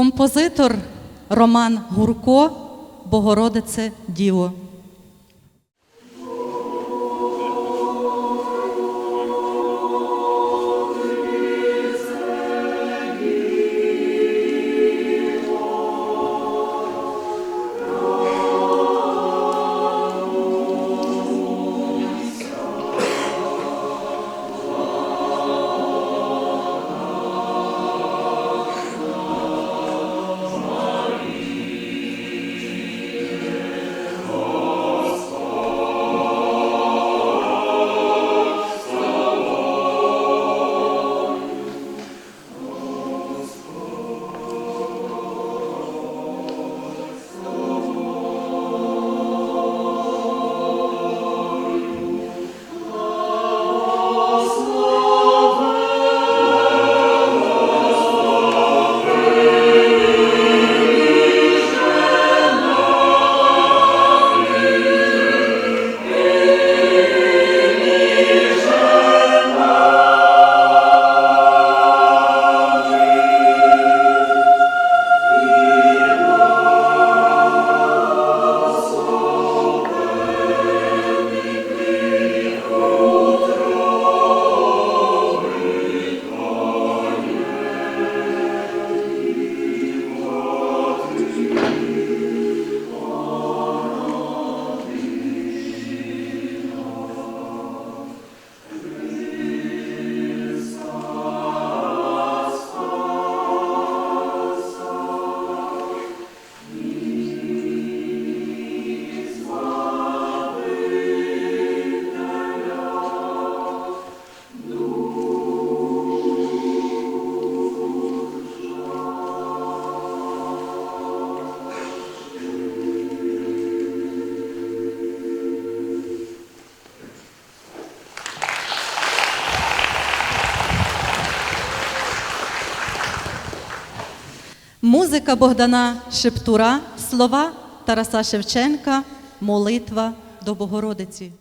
Композитор Роман Гурко, Богородице Діво. Музика Богдана Шептура, слова Тараса Шевченка, молитва до Богородиці.